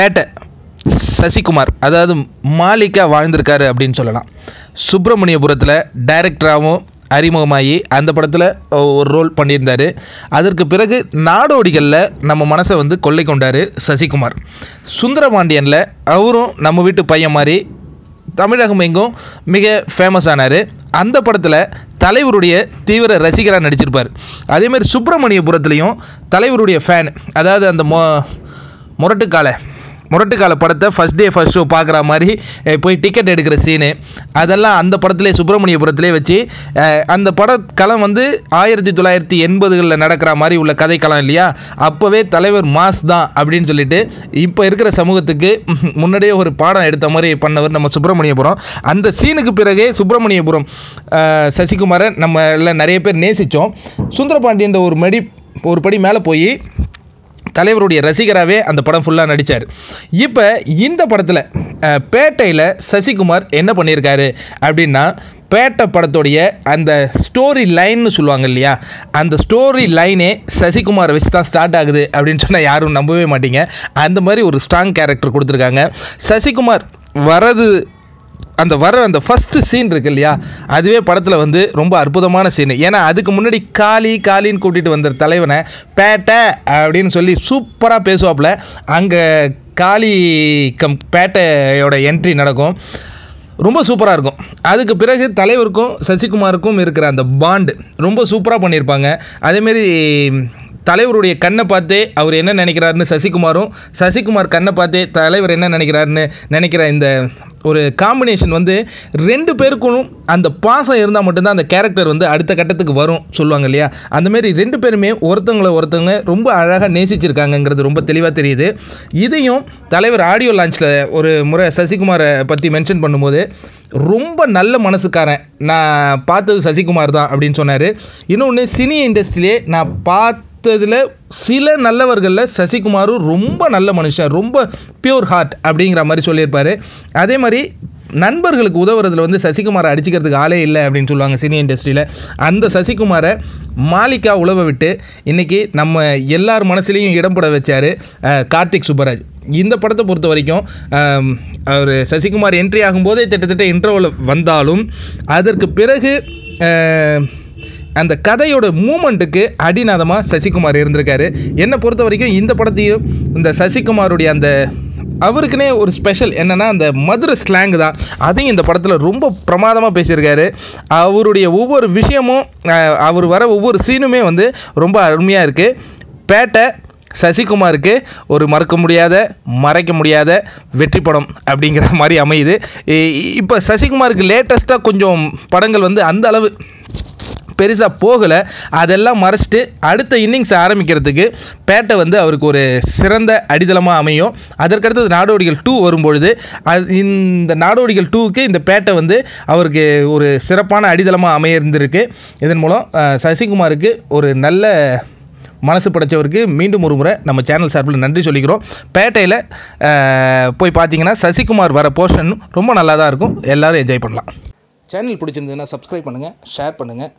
பேட்டை சசிகுமார் அதாவது மாலிகா வாழ்ந்திருக்காரு அப்படின்னு சொல்லலாம். சுப்பிரமணியபுரத்தில் டைரக்டராகவும் அறிமுகமாகி அந்த படத்தில் ஒரு ரோல் பண்ணியிருந்தார். அதற்கு பிறகு நாடோடிகளில் நம்ம மனசை வந்து கொள்ளை கொண்டார் சசிகுமார். சுந்தரபாண்டியனில் அவரும் நம்ம வீட்டு பையன் மாதிரி தமிழகம் எங்கும் மிக ஃபேமஸ் ஆனார். அந்த படத்தில் தலைவருடைய தீவிர ரசிகராக நடிச்சிருப்பார். அதேமாதிரி சுப்பிரமணியபுரத்துலேயும் தலைவருடைய ஃபேன் அதாவது அந்த மொ முரட்டுக்காலை முரட்டுக்கால படத்தை ஃபஸ்ட் டே ஃபஸ்ட் ஷோ பார்க்குற மாதிரி போய் டிக்கெட் எடுக்கிற சீனு அதெல்லாம் அந்த படத்திலே சுப்பிரமணியபுரத்துலேயே வச்சு அந்த படக்களம் வந்து ஆயிரத்தி தொள்ளாயிரத்தி எண்பதுகளில் நடக்கிற மாதிரி உள்ள கதைக்களம் இல்லையா? அப்போவே தலைவர் மாஸ் தான் அப்படின்னு சொல்லிட்டு இப்போ இருக்கிற சமூகத்துக்கு முன்னாடியே ஒரு பாடம் எடுத்த மாதிரி பண்ணவர் நம்ம சுப்பிரமணியபுரம். அந்த சீனுக்கு பிறகே சுப்பிரமணியபுரம் சசிகுமாரை நம்ம எல்லாம் நிறைய பேர் நேசித்தோம் சுந்தரபாண்டியன்ற ஒரு மடி ஒரு படி மேலே போய் தலைவருடைய ரசிகராகவே அந்த படம் ஃபுல்லாக நடித்தார் இப்போ இந்த படத்தில் பேட்டையில் சசிகுமார் என்ன பண்ணியிருக்காரு அப்படின்னா பேட்டை படத்துடைய அந்த ஸ்டோரி லைன்னு சொல்லுவாங்க இல்லையா அந்த ஸ்டோரி லைனே சசிகுமாரை வச்சு தான் ஸ்டார்ட் ஆகுது அப்படின்னு சொன்னால் யாரும் நம்பவே மாட்டீங்க. அந்த மாதிரி ஒரு ஸ்ட்ராங் கேரக்டர் கொடுத்துருக்காங்க. சசிகுமார் வரது அந்த வர அந்த ஃபஸ்ட்டு சீன் இருக்கு இல்லையா? அதுவே படத்தில் வந்து ரொம்ப அற்புதமான சீன் ஏன்னா அதுக்கு முன்னாடி காளி காளின்னு கூட்டிகிட்டு வந்த தலைவனை பேட்டை அப்படின்னு சொல்லி சூப்பராக பேசுவாப்புல. அங்கே காளி கம் பேட்டையோட என்ட்ரி நடக்கும். ரொம்ப சூப்பராக இருக்கும். அதுக்கு பிறகு தலைவருக்கும் சசிகுமாருக்கும் இருக்கிற அந்த பாண்டு ரொம்ப சூப்பராக பண்ணியிருப்பாங்க. அதேமாரி தலைவருடைய கண்ணை பார்த்தே அவர் என்ன நினைக்கிறாருன்னு சசிகுமாரும் சசிகுமார் கண்ணை பார்த்தே தலைவர் என்ன நினைக்கிறாருன்னு நினைக்கிற இந்த ஒரு காம்பினேஷன் வந்து ரெண்டு பேருக்கும் அந்த பாசம் இருந்தால் மட்டும்தான் அந்த கேரக்டர் வந்து அடுத்த கட்டத்துக்கு வரும் சொல்லுவாங்க இல்லையா? அந்தமாரி ரெண்டு பேருமே ஒருத்தவங்களை ஒருத்தவங்க ரொம்ப அழகாக நேசிச்சிருக்காங்கங்கிறது ரொம்ப தெளிவாக தெரியுது. இதையும் தலைவர் ஆடியோ லான்ச்சில் ஒரு முறை சசிகுமாரை பற்றி மென்ஷன் பண்ணும்போது ரொம்ப நல்ல மனசுக்காரன். நான் பார்த்தது சசிகுமார் தான் அப்படின்னு சொன்னார். இன்னொன்று சினி இண்டஸ்ட்ரியிலே நான் மற்றதில் சில நல்லவர்களில் சசிகுமாரும் ரொம்ப நல்ல மனுஷன் ரொம்ப பியூர் ஹார்ட் அப்படிங்கிற மாதிரி சொல்லியிருப்பார். அதே மாதிரி நண்பர்களுக்கு உதவுறதுல வந்து சசிகுமாரை அடிச்சுக்கிறதுக்கு ஆளே இல்லை அப்படின்னு சொல்லுவாங்க சினி இண்டஸ்ட்ரியில். அந்த சசிகுமாரை மாலிகா உழவ விட்டு இன்றைக்கி நம்ம எல்லார் மனசுலேயும் இடம் போட வச்சார் கார்த்திக் சுப்பராஜ். இந்த படத்தை பொறுத்த வரைக்கும் அவர் சசிகுமார் என்ட்ரி ஆகும்போதே கிட்டத்தட்ட இன்டர்வல் வந்தாலும் அதற்கு பிறகு அந்த கதையோட மூமெண்ட்டுக்கு அடிநாதமாக சசிகுமார் இருந்திருக்காரு. என்னை பொறுத்த வரைக்கும் இந்த படத்தையும் இந்த சசிகுமாருடைய அந்த அவருக்குனே ஒரு ஸ்பெஷல் என்னென்னா அந்த மதுரை ஸ்லாங் தான். அதையும் இந்த படத்தில் ரொம்ப பிரமாதமாக பேசியிருக்காரு. அவருடைய ஒவ்வொரு விஷயமும் அவர் வர ஒவ்வொரு சீனுமே வந்து ரொம்ப அருமையாக இருக்குது பேட்டை சசிகுமாருக்கு ஒரு மறக்க முடியாத மறைக்க முடியாத வெற்றி படம் அப்படிங்கிற மாதிரி அமையுது. இப்போ சசிகுமாருக்கு லேட்டஸ்ட்டாக கொஞ்சம் படங்கள் வந்து அந்த அளவு பெருசாக போகலை. அதெல்லாம் மறைச்சிட்டு அடுத்த இன்னிங்ஸ் ஆரம்பிக்கிறதுக்கு பேட்டை வந்து அவருக்கு ஒரு சிறந்த அடித்தளமாக அமையும். அதற்கடுத்தது நாடோடிகள் டூ வரும்பொழுது அது இந்த நாடோடிகள் டூவுக்கு இந்த பேட்டை வந்து அவருக்கு ஒரு சிறப்பான அடித்தளமாக அமையிருந்திருக்கு இதன் மூலம் சசிகுமாருக்கு ஒரு நல்ல மனசு படைச்சவருக்கு மீண்டும் ஒரு முறை நம்ம சேனல் சார்பில் நன்றி சொல்லிக்கிறோம். பேட்டையில் போய் பார்த்தீங்கன்னா சசிகுமார் வர போர்ஷன் ரொம்ப நல்லா தான் இருக்கும். எல்லோரும் என்ஜாய் பண்ணலாம். சேனல் பிடிச்சிருந்ததுன்னா சப்ஸ்கிரைப் பண்ணுங்கள் ஷேர் பண்ணுங்கள்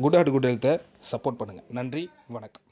குட் ஹார்ட் குட் ஹெல்த்தை சப்போர்ட் பண்ணுங்கள் நன்றி வணக்கம்.